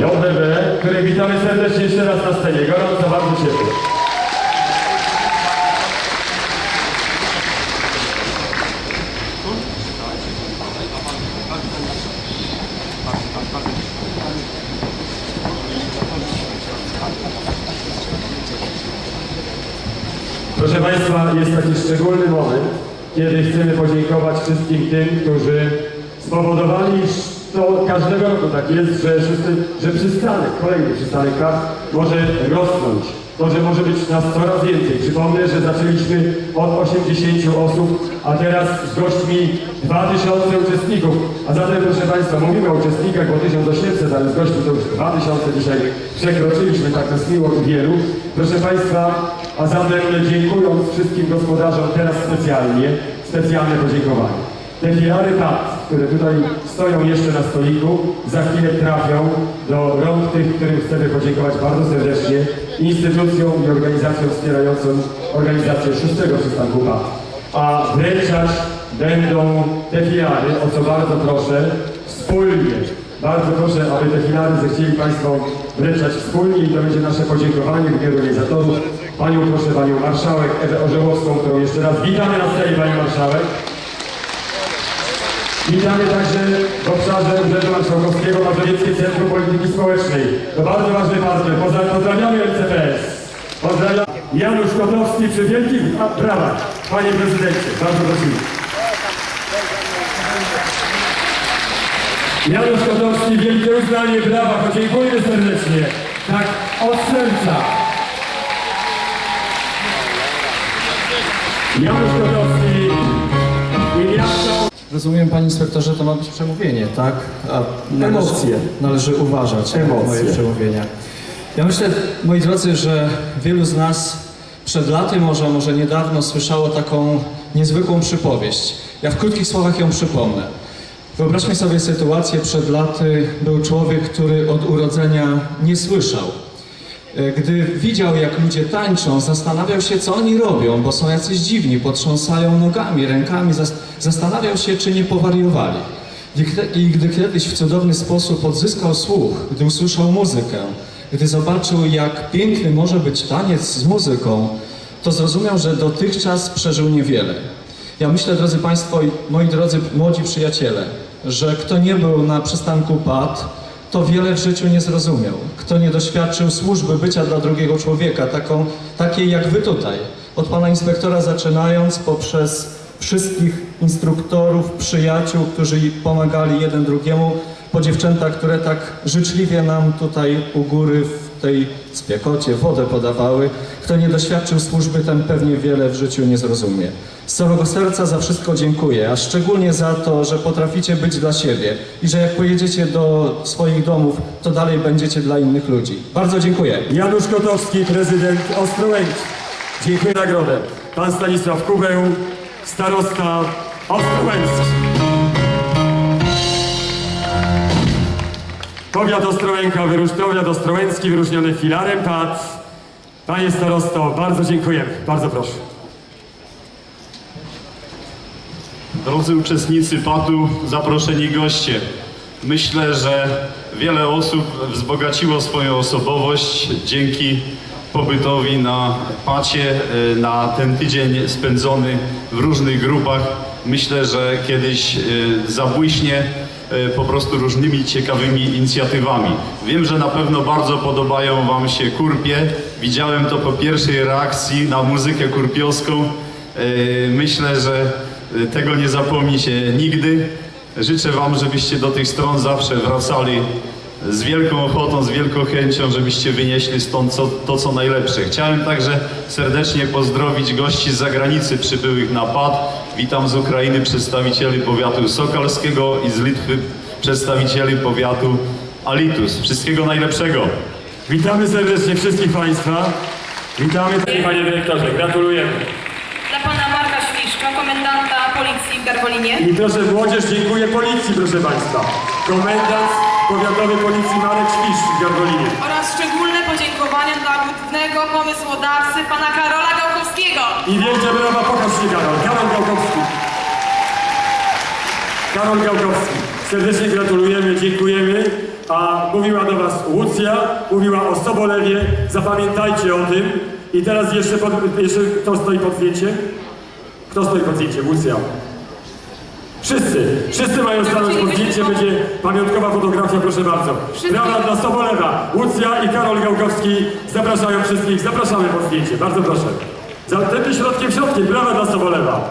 JBB, których witamy serdecznie jeszcze raz na scenie. Gorąco, bardzo ciepło. Proszę Państwa, jest taki szczególny moment, kiedy chcemy podziękować wszystkim tym, którzy spowodowali, to każdego roku tak jest, że, że przystanek, kolejny przystanek kart może rosnąć. To, że może być nas coraz więcej. Przypomnę, że zaczęliśmy od 80 osób, a teraz z gośćmi 2000 uczestników. A zatem, proszę Państwa, mówimy o uczestnikach, bo 1800, ale z gośćmi to już 2000 dzisiaj przekroczyliśmy, tak jest miło wielu. Proszę Państwa, a zatem dziękując wszystkim gospodarzom teraz specjalnie, specjalne podziękowanie. Te filary PAT, które tutaj stoją jeszcze na stoliku, za chwilę trafią do rąk tych, którym chcemy podziękować bardzo serdecznie, instytucjom i organizacjom wspierającą organizację szóstego przystanku PAT. A wręczać będą te filary, o co bardzo proszę, wspólnie. Bardzo proszę, aby te filary zechcieli Państwo wręczać wspólnie i to będzie nasze podziękowanie w imieniu organizatorów. Panią proszę, Panią Marszałek Ewę Orzełowską, którą jeszcze raz witamy na scenie Panią Marszałek. Witamy także w obszarze Urzędu Marszałkowskiego Mazowieckie Centrum Polityki Społecznej. To bardzo ważny partner. Pozdrawiam- Pozdrawiamy LCPS. Pozdrawiam. Janusz Kotowski przy wielkich brawach. Panie Prezydencie, bardzo prosimy. Janusz Kotowski, wielkie uznanie, brawa, podziękujemy serdecznie. Tak, od serca. Janusz Kotowski Rozumiem, panie inspektorze, to ma być przemówienie, tak? A Emocje. Należy uważać na Emocje. moje przemówienia. Ja myślę, moi drodzy, że wielu z nas przed laty, może, może niedawno słyszało taką niezwykłą przypowieść. Ja w krótkich słowach ją przypomnę. Wyobraźmy sobie sytuację, przed laty był człowiek, który od urodzenia nie słyszał. E, Gdy widział, jak ludzie tańczą, zastanawiał się, co oni robią, bo są jacyś dziwni, potrząsają nogami, rękami, zas- zastanawiał się, czy nie powariowali. I gdy- kiedyś w cudowny sposób odzyskał słuch, gdy usłyszał muzykę, gdy zobaczył, jak piękny może być taniec z muzyką, to zrozumiał, że dotychczas przeżył niewiele. Ja myślę, drodzy Państwo moi drodzy młodzi przyjaciele, że kto nie był na przystanku PAD, to wiele w życiu nie zrozumiał. Kto nie doświadczył służby bycia dla drugiego człowieka, taką, takiej jak wy tutaj, od pana inspektora zaczynając, poprzez wszystkich instruktorów, przyjaciół, którzy pomagali jeden drugiemu, po dziewczęta, które tak życzliwie nam tutaj u góry w tej spiekocie wodę podawały. Kto nie doświadczył służby, ten pewnie wiele w życiu nie zrozumie. Z całego serca za wszystko dziękuję, a szczególnie za to, że potraficie być dla siebie i że jak pojedziecie do swoich domów, to dalej będziecie dla innych ludzi. Bardzo dziękuję. Janusz Kotowski, prezydent Ostrołęki. Dziękuję nagrodę. Pan Stanisław Kubeł, starosta Ostrołęcki. Powiat Ostrołęka, Ostrołęcki wyróżniony filarem PAD. Panie starosto, bardzo dziękujemy. Bardzo proszę. Drodzy uczestnicy PAT-u, zaproszeni goście. Myślę, że wiele osób wzbogaciło swoją osobowość dzięki pobytowi na pacie, e, na ten tydzień spędzony w różnych grupach. Myślę, że kiedyś e, zabłyśnie e, po prostu różnymi ciekawymi inicjatywami. Wiem, że na pewno bardzo podobają Wam się kurpie. Widziałem to po pierwszej reakcji na muzykę kurpiowską. Myślę, że tego nie zapomnicie nigdy. Życzę Wam, żebyście do tych stron zawsze wracali z wielką ochotą, z wielką chęcią, żebyście wynieśli stąd co, to, co najlepsze. Chciałem także serdecznie pozdrowić gości z zagranicy przybyłych na PAD. Witam z Ukrainy przedstawicieli powiatu sokalskiego i z Litwy przedstawicieli powiatu Alitus. Wszystkiego najlepszego. Witamy serdecznie wszystkich Państwa. Witamy Panie Dyrektorze, gratulujemy. Dla pana Marka Śliszcza, komendanta policji w Garwolinie. I proszę, młodzież dziękuję policji, proszę Państwa. Komendant Powiatowej Policji Marek Świszcz w Gargolinie. Oraz szczególne podziękowania dla głównego pomysłodawcy pana Karola Gałkowskiego. I wielkie brawa, pokaż się Karol. Karol Gałkowski. Karol Gałkowski. Serdecznie gratulujemy, dziękujemy. a mówiła do was Łucja, mówiła o Sobolewie, zapamiętajcie o tym. I teraz jeszcze, pod, jeszcze kto stoi pod zdjęciem? Kto stoi pod zdjęciem? Łucja. Wszyscy, wszyscy mają stanąć pod zdjęciem, będzie pamiątkowa fotografia, proszę bardzo. Brawa dla Sobolewa, Łucja i Karol Gałkowski zapraszają wszystkich, zapraszamy pod zdjęcie, bardzo proszę. Za tym środkiem, środkiem, brawa dla Sobolewa.